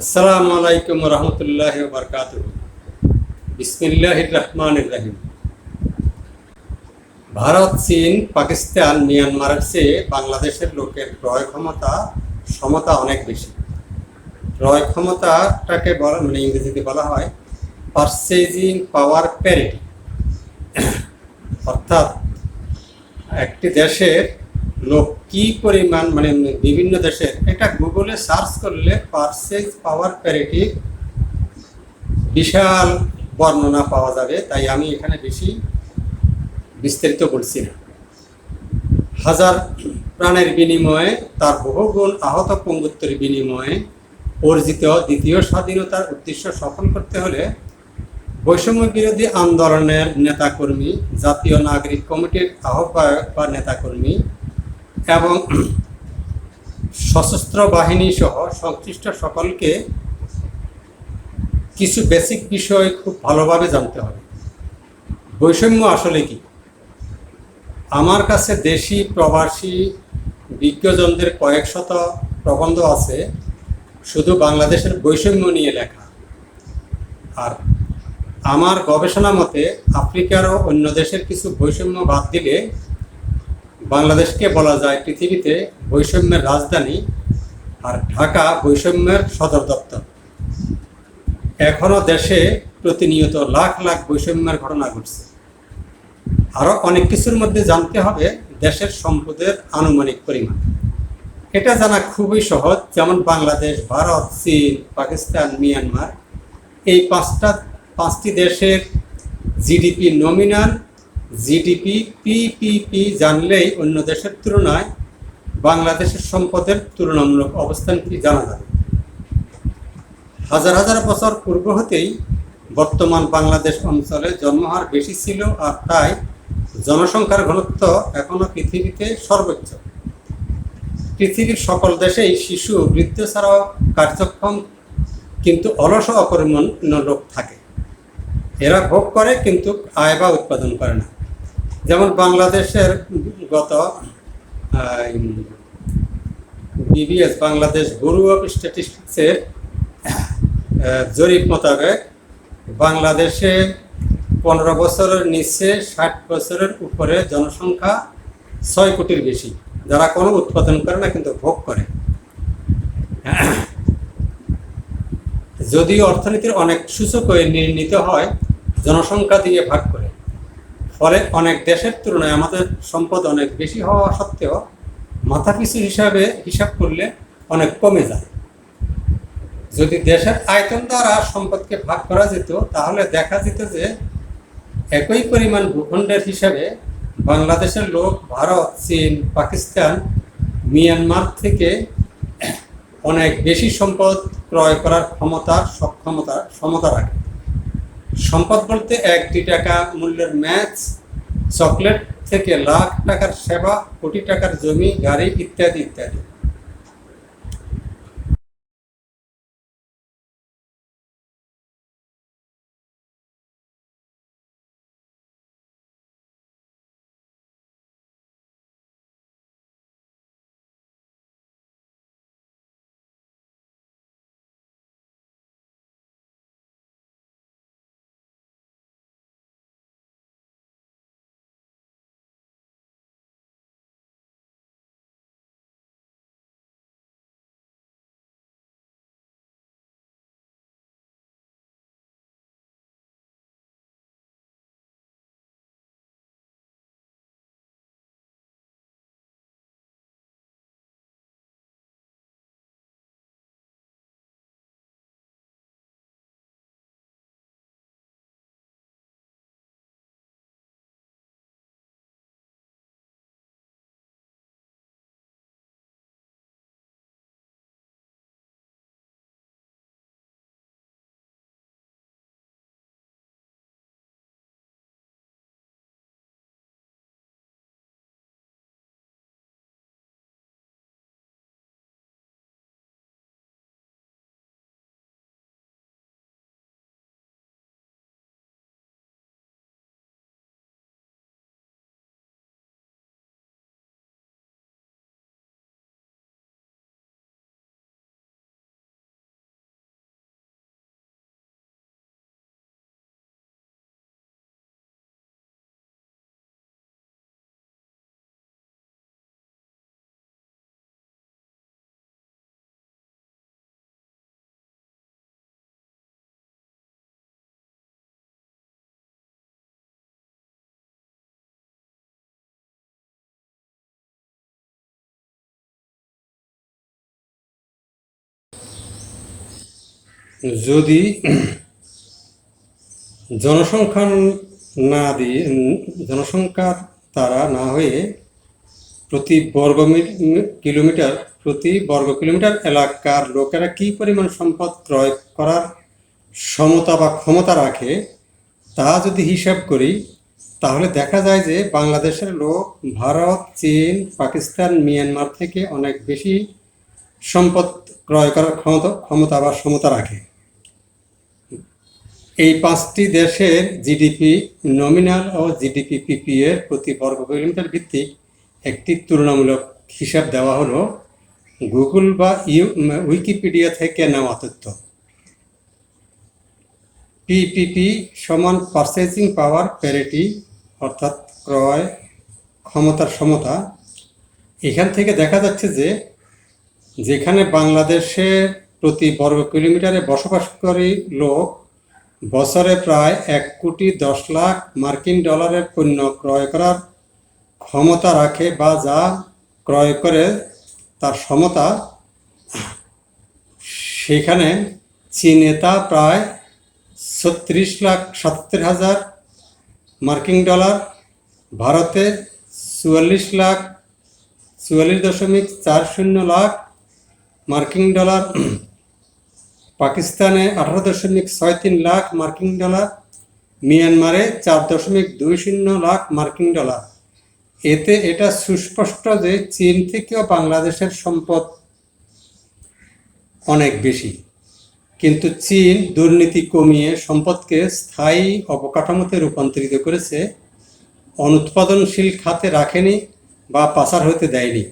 আসসালামু আলাইকুম রহমতুল্লাহ বরকাত বিসমিল্লাহ রহমান রাহিম। ভারত, চীন, পাকিস্তান, মিয়ানমারের চেয়ে বাংলাদেশের লোকের ক্রয় ক্ষমতা, সমতা অনেক বেশি। ক্রয় ক্ষমতাটাকে বলা মানে ইংরেজিতে বলা হয় পারচেজিং পাওয়ার প্যারিটি অর্থাৎ একটি দেশের লোক কি পরিমাণ মানে বিভিন্ন দেশের এটা গুগলে সার্চ করলে পারচেজ পাওয়ার প্যারিটি বিশাল বর্ণনা পাওয়া যাবে, তাই আমি এখানে বেশি বিস্তারিত বলছি না। হাজার প্রাণের বিনিময়ে তার বহুগুণ আহত পঙ্গুত্বের বিনিময়ে অর্জিত দ্বিতীয় স্বাধীনতার উদ্দেশ্য সফল করতে হলে বৈষম্য বিরোধী আন্দোলনের নেতাকর্মী, জাতীয় নাগরিক কমিটির আহ্বায়ক বা নেতাকর্মী এবং সশস্ত্র বাহিনী সহ সংশ্লিষ্ট সকলকে কিছু বেসিক বিষয় খুব ভালোভাবে জানতে হবে। বৈষম্য আসলে কি? আমার কাছে দেশি, প্রবাসী, বিজ্ঞজনদের কয়েক শত প্রবন্ধ আছে, শুধু বাংলাদেশের বৈষম্য নিয়ে লেখা। আর আমার গবেষণা মতে আফ্রিকার ও অন্য দেশের কিছু বৈষম্য বাদ দিলে বাংলাদেশকে বলা যায় পৃথিবীতে বৈষম্যের রাজধানী আর ঢাকা বৈষম্যের সদর দপ্তর। এখনও দেশে প্রতিনিয়ত লাখ লাখ বৈষম্যের ঘটনা ঘটছে। আরও অনেক কিছুর মধ্যে জানতে হবে দেশের সম্পদের আনুমানিক পরিমাণ। এটা জানা খুবই সহজ, যেমন বাংলাদেশ, ভারত, চীন, পাকিস্তান, মিয়ানমার। এই পাঁচটা, পাঁচটি দেশের জিডিপি নমিনাল জিডিপি, পিপিপি জানলেই অন্য দেশের তুলনায় বাংলাদেশের সম্পদের তুলনামূলক অবস্থান কি জানা যাবে হাজার হাজার বছর পূর্ব হতেই বর্তমান বাংলাদেশ অঞ্চলে জন্মহার বেশি ছিল আর তাই জনসংখ্যার ঘনত্ব এখনও পৃথিবীতে সর্বোচ্চ। পৃথিবীর সকল দেশেই শিশু বৃদ্ধ ছাড়াও কার্যক্ষম কিন্তু অলস অপরিমাণ লোক থাকে। এরা ভোগ করে কিন্তু আয় বা উৎপাদন করে না। যেমন বাংলাদেশের গত বিবিএস বাংলাদেশ ব্যুরো অফ স্ট্যাটিস্টিক্সের জরিপ মোতাবেক বাংলাদেশে পনেরো বছরের নিচে ষাট বছরের উপরে জনসংখ্যা ছয় কোটির বেশি। যারা কোনো উৎপাদন করে না, কিন্তু ভোগ করে। যদিও অর্থনীতির অনেক সূচকই নির্ণীত হয়, জনসংখ্যা দিয়ে ভাগ করে। ফলে অনেক দেশের তুলনায় আমাদের সম্পদ অনেক বেশি হওয়া সত্ত্বেও মাথাপিছু হিসাবে হিসাব করলে অনেক কমে যায়। যদি দেশের আয়তন দ্বারা সম্পদকে ভাগ করা যেত, তাহলে দেখা যেত যে একই পরিমাণ ভূখণ্ডের হিসাবে বাংলাদেশের লোক ভারত, চীন, পাকিস্তান, মিয়ানমার থেকে অনেক বেশি সম্পদ ক্রয় করার ক্ষমতা সক্ষমতা সমতা রাখে। সম্পদ বলতে একটি টাকা মূল্যের ম্যাচ, চকলেট থেকে লাখ টাকার সেবা, কোটি টাকার জমি, গাড়ি ইত্যাদি ইত্যাদি। যদি জনসংখ্যা না দিয়ে উম, জনসংখ্যার তারা না হয়ে প্রতি বর্গ কিলোমিটার প্রতি বর্গ কিলোমিটার এলাকার লোকেরা কি পরিমাণ সম্পদ ক্রয় করার সমতা বা ক্ষমতা রাখে তা যদি হিসাব করি তাহলে দেখা যায় যে বাংলাদেশের লোক ভারত চীন পাকিস্তান মিয়ানমার থেকে অনেক বেশি সম্পদ ক্রয় করার ক্ষমতা ক্ষমতা বা সমতা রাখে। এই পাঁচটি দেশের জিডিপি নমিনাল ও জিডিপি পিপি এর প্রতি বর্গ কিলোমিটার ভিত্তিক একটি তুলনামূলক হিসাব দেওয়া হলো গুগল বা উইকিপিডিয়া থেকে নেওয়া তথ্য। পিপিপি সমান পারচেজিং পাওয়ার প্যারিটি অর্থাৎ ক্রয় ক্ষমতার সমতা। এখান থেকে দেখা যাচ্ছে যে, যেখানে বাংলাদেশের প্রতি বর্গ কিলোমিটারে বসবাসকারী লোক বছরে প্রায় এক কোটি দশ লাখ মার্কিন ডলারের পণ্য ক্রয় করার ক্ষমতা রাখে বা যা ক্রয় করে তার সমতা। সেখানে চীনে তা প্রায় ছত্রিশ লাখ সাতাত্তর হাজার মার্কিন ডলার, ভারতে চুয়াল্লিশ লাখ চুয়াল্লিশ দশমিক চার শূন্য লাখ মার্কিন ডলার পাকিস্তানে আঠারো দশমিক ছয় তিন লাখ মার্কিন ডলার, মিয়ানমারে চার দশমিক দুই শূন্য লাখ মার্কিন ডলার। এতে এটা সুস্পষ্ট যে চীন থেকেও বাংলাদেশের সম্পদ অনেক বেশি। কিন্তু চীন দুর্নীতি কমিয়ে সম্পদকে স্থায়ী অবকাঠামোতে রূপান্তরিত করেছে, অনুৎপাদনশীল খাতে রাখেনি বা পাচার হতে দেয়নি।